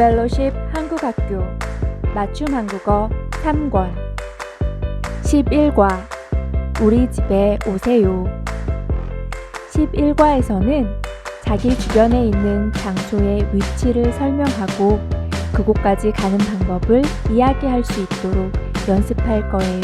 펠로십 한국학교 맞춤 한국어 3권 11과 우리 집에 오세요 11과에서는 자기 주변에 있는 장소의 위치를 설명하고 그곳까지 가는 방법을 이야기할 수 있도록 연습할 거예요.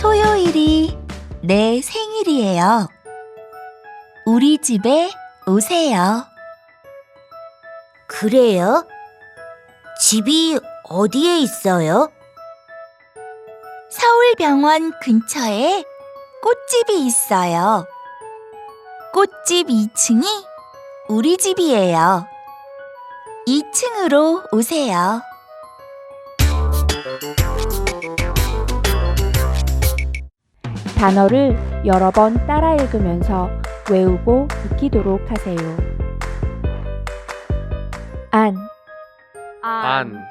토요일이 내 생일이에요. 우리 집에 오세요. 그래요? 집이 어디에 있어요? 서울병원 근처에 꽃집이 있어요. 꽃집 2층이 우리 집이에요. 2층으로 오세요. 단어를 여러 번 따라 읽으면서 외우고 익히도록 하세요. 안, 안,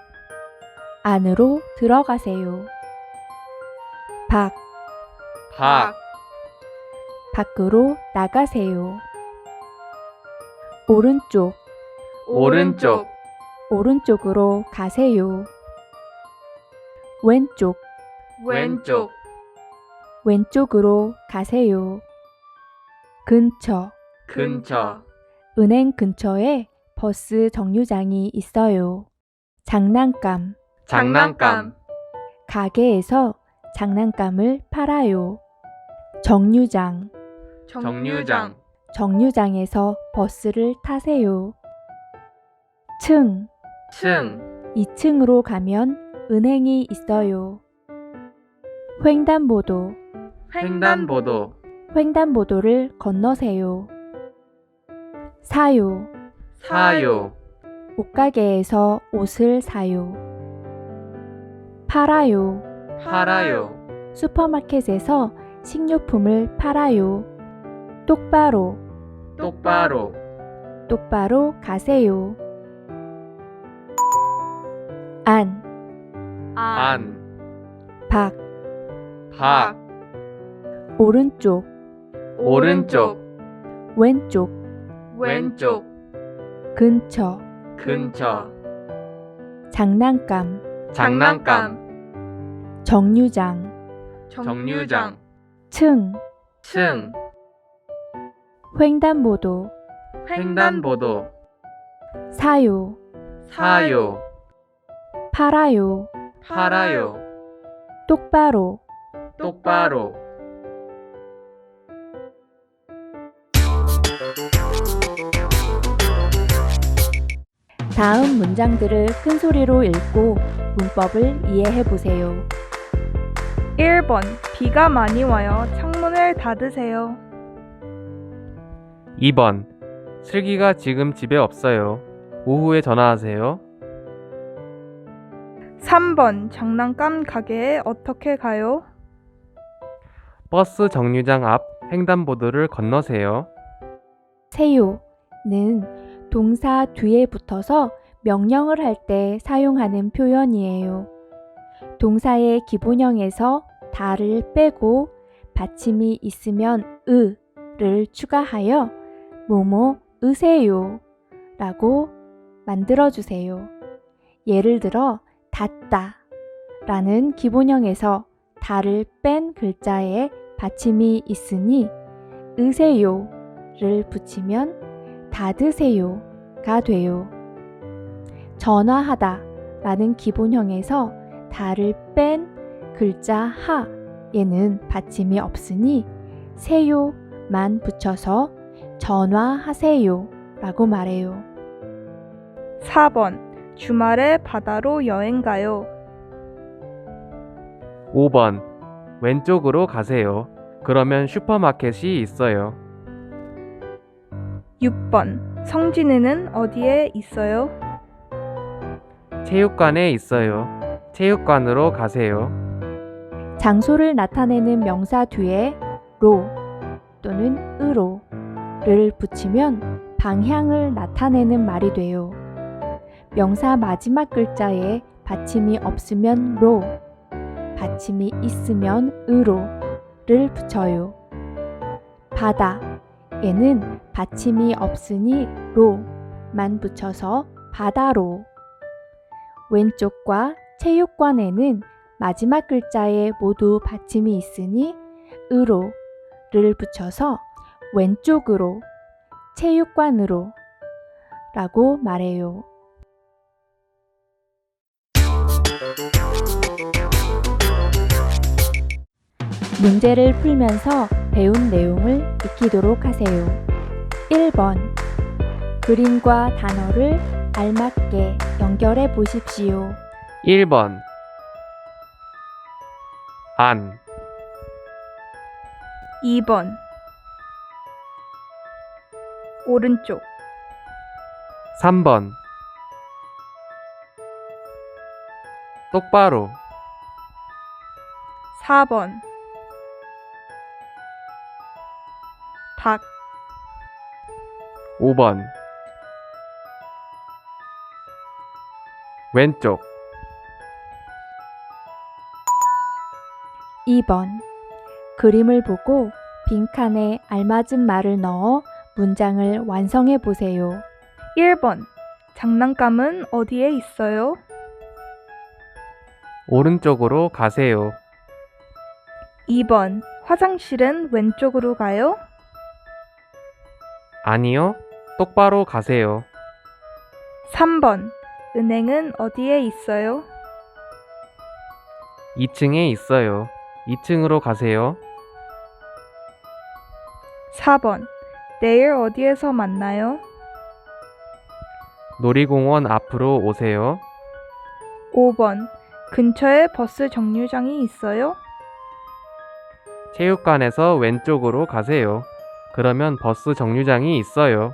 안으로 들어가세요. 밖, 밖, 밖으로 나가세요. 오른쪽, 오른쪽, 오른쪽으로 가세요. 왼쪽, 왼쪽, 왼쪽으로 가세요. 근처, 근처, 은행 근처에 버스 정류장이 있어요. 장난감, 장난감, 가게에서 장난감을 팔아요. 정류장, 정류장, 정류장에서 버스를 타세요. 층, 층, 2층으로 가면 은행이 있어요. 횡단보도, 횡단보도, 횡단보도를 건너세요. 사요, 사요, 옷가게에서 옷을 사요. 팔아요, 팔아요, 슈퍼마켓에서 식료품을 팔아요. 똑바로, 똑바로, 똑바로 가세요. 안, 안, 밖, 밖, 오른쪽, 오른쪽, 왼쪽, 왼쪽, 근처, 근처, 장난감, 장난감, 정류장, 정류장, 층, 층, 횡단보도, 횡단보도, 사요, 사요, 팔아요, 팔아요, 똑바로, 똑바로, 다음 문장들을 큰 소리로 읽고 문법을 이해해 보세요. 1번 비가 많이 와요. 창문을 닫으세요. 2번 슬기가 지금 집에 없어요. 오후에 전화하세요. 3번 장난감 가게에 어떻게 가요? 버스 정류장 앞 횡단보도를 건너세요. 세요는 동사 뒤에 붙어서 명령을 할 때 사용하는 표현이에요. 동사의 기본형에서 다를 빼고 받침이 있으면 으를 추가하여 뭐뭐 으세요 라고 만들어주세요. 예를 들어 닫다 라는 기본형에서 다를 뺀 글자에 받침이 있으니 으세요를 붙이면 닫으세요가 돼요. 전화하다 라는 기본형에서 다를 뺀 글자 하에는 받침이 없으니 세요만 붙여서 전화하세요 라고 말해요. 4번 주말에 바다로 여행 가요. 5번 왼쪽으로 가세요. 그러면 슈퍼마켓이 있어요. 6번 성진이는 어디에 있어요? 체육관에 있어요. 체육관으로 가세요. 장소를 나타내는 명사 뒤에 로 또는 으로를 붙이면 방향을 나타내는 말이 돼요. 명사 마지막 글자에 받침이 없으면 로, 받침이 있으면 으로를 붙여요. 바다 에는 받침이 없으니 로, 만 붙여서 바다로. 왼쪽과 체육관에는 마지막 글자에 모두 받침이 있으니 으로를 붙여서 왼쪽으로 체육관으로 라고 말해요. 문제를 풀면서 배운 내용을 익히도록 하세요. 1번. 그림과 단어를 알맞게 연결해 보십시오. 1번. 안. 2번. 오른쪽. 3번. 똑바로. 4번 닭 5번 왼쪽 2번. 그림을 보고 빈칸에 알맞은 말을 넣어 문장을 완성해 보세요. 1번 장난감은 어디에 있어요? 오른쪽으로 가세요 2번 화장실은 왼쪽으로 가요? 아니요 똑바로 가세요. 3번. 은행은 어디에 있어요? 2층에 있어요. 2층으로 가세요. 4번. 내일 어디에서 만나요? 놀이공원 앞으로 오세요. 5번. 근처에 버스 정류장이 있어요? 체육관에서 왼쪽으로 가세요 그러면 버스 정류장이 있어요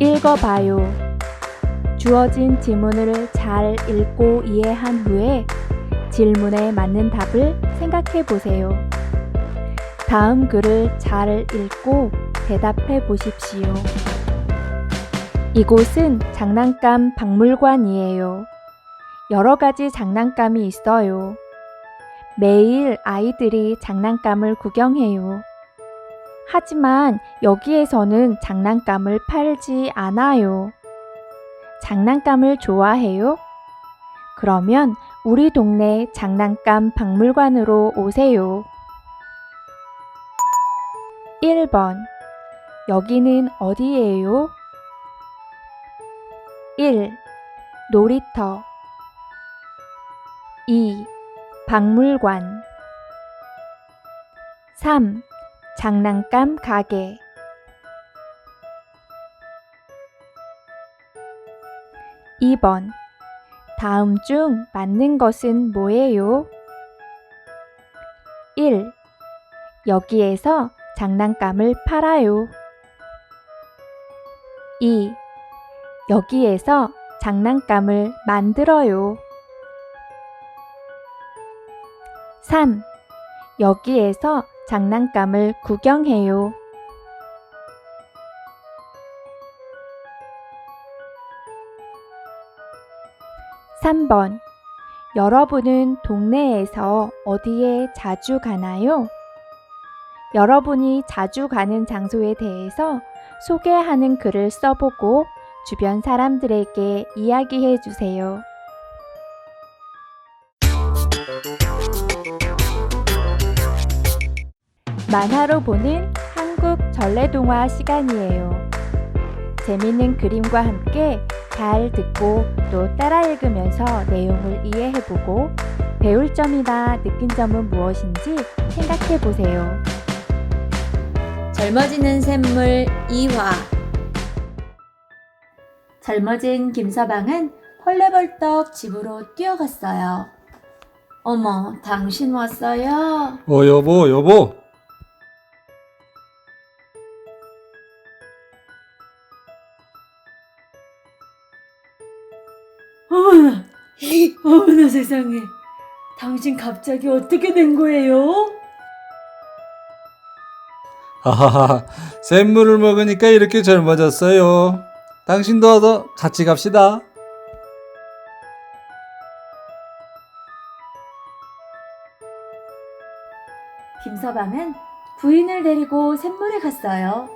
읽어봐요. 주어진 지문을 잘 읽고 이해한 후에 질문에 맞는 답을 생각해 보세요. 다음 글을 잘 읽고 대답해 보십시오. 이곳은 장난감 박물관이에요. 여러 가지 장난감이 있어요. 매일 아이들이 장난감을 구경해요. 하지만 여기에서는 장난감을 팔지 않아요. 장난감을 좋아해요? 그러면 우리 동네 장난감 박물관으로 오세요. 1번. 여기는 어디예요? 1. 놀이터 2. 박물관 3. 장난감 가게 2번 다음 중 맞는 것은 뭐예요? 1. 여기에서 장난감을 팔아요. 2. 여기에서 장난감을 만들어요. 3. 여기에서 장난감을 구경해요. 3번. 여러분은 동네에서 어디에 자주 가나요? 여러분이 자주 가는 장소에 대해서 소개하는 글을 써보고 주변 사람들에게 이야기해 주세요. 만화로 보는 한국 전래동화 시간이에요. 재밌는 그림과 함께 잘 듣고 또 따라 읽으면서 내용을 이해해보고 배울 점이나 느낀 점은 무엇인지 생각해 보세요. 젊어지는 샘물 2화 젊어진 김서방은 헐레벌떡 집으로 뛰어갔어요. 어머, 당신 왔어요? 어, 여보, 여보. 세상에. 당신 갑자기 어떻게 된 거예요? 하하하, 샘물을 먹으니까 이렇게 젊어졌어요. 당신도 와서 같이 갑시다. 김서방은 부인을 데리고 샘물에 갔어요.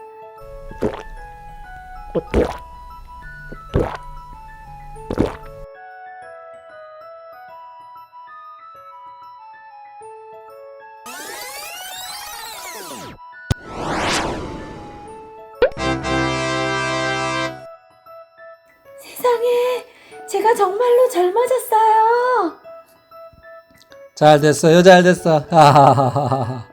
세상에, 제가 정말로 젊어졌어요. 잘 됐어요, 잘 됐어. 하하하하하.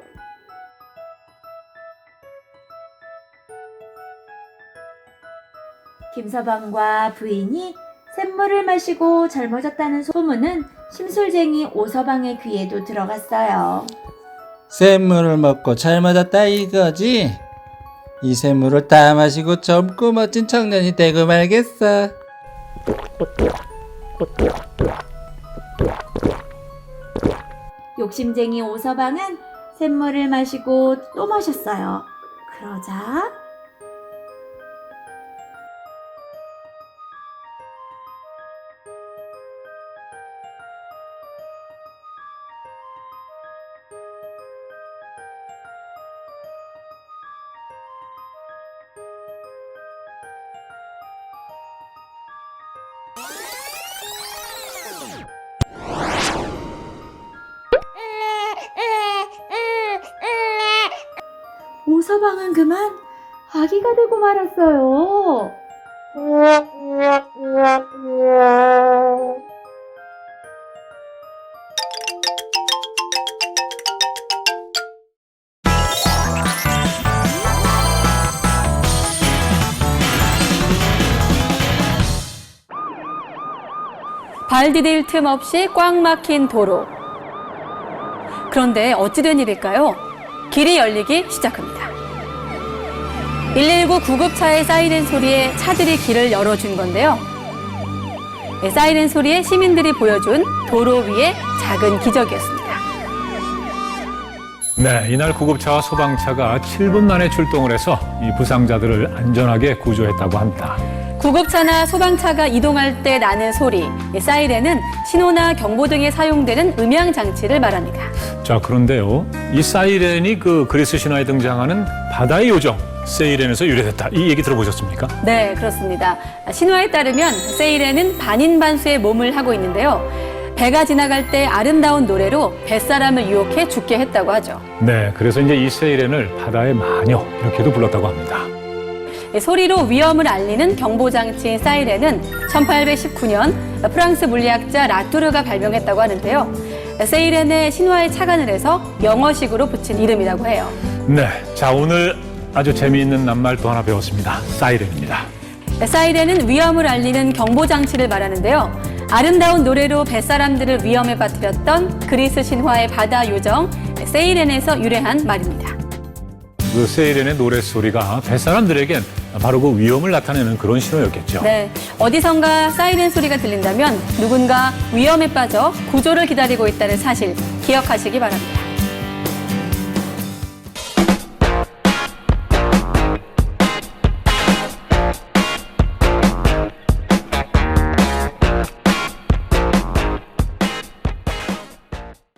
김서방과 부인이 샘물을 마시고 젊어졌다는 소문은 심술쟁이 오서방의 귀에도 들어갔어요. 샘물을 먹고 잘 맞았다 이거지? 이 샘물을 다 마시고 젊고 멋진 청년이 되고 말겠어. 욕심쟁이 오서방은 샘물을 마시고 또 마셨어요. 그러자 서방은 그만 아기가 되고 말았어요. 발 디딜 틈 없이 꽉 막힌 도로. 그런데 어찌된 일일까요? 길이 열리기 시작합니다. 119 구급차의 사이렌 소리에 차들이 길을 열어준 건데요. 네, 사이렌 소리에 시민들이 보여준 도로 위의 작은 기적이었습니다. 네, 이날 구급차와 소방차가 7분 만에 출동을 해서 이 부상자들을 안전하게 구조했다고 합니다. 구급차나 소방차가 이동할 때 나는 소리, 이 사이렌은 신호나 경보 등에 사용되는 음향 장치를 말합니다. 자, 그런데요. 이 사이렌이 그 그리스 신화에 등장하는 바다의 요정 세이렌에서 유래됐다. 이 얘기 들어보셨습니까? 네, 그렇습니다. 신화에 따르면 세일에는 반인반수의 몸을 하고 있는데요. 배가 지나갈 때 아름다운 노래로 뱃사람을 유혹해 죽게 했다고 하죠. 네, 그래서 이제 이 세이렌을 바다의 마녀 이렇게도 불렀다고 합니다. 이 소리로 위험을 알리는 경보장치인 사이렌은 1819년 프랑스 물리학자 라투르가 발명했다고 하는데요. 세이렌의 신화에 착안을 해서 영어식으로 붙인 이름이라고 해요. 네, 자 오늘 아주 재미있는 낱말 또 하나 배웠습니다. 사이렌입니다. 사이렌은 위험을 알리는 경보 장치를 말하는데요. 아름다운 노래로 뱃사람들을 위험에 빠뜨렸던 그리스 신화의 바다 요정 세이렌에서 유래한 말입니다. 그 세이렌의 노래 소리가 뱃사람들에겐 바로 그 위험을 나타내는 그런 신호였겠죠. 네, 어디선가 사이렌 소리가 들린다면 누군가 위험에 빠져 구조를 기다리고 있다는 사실 기억하시기 바랍니다.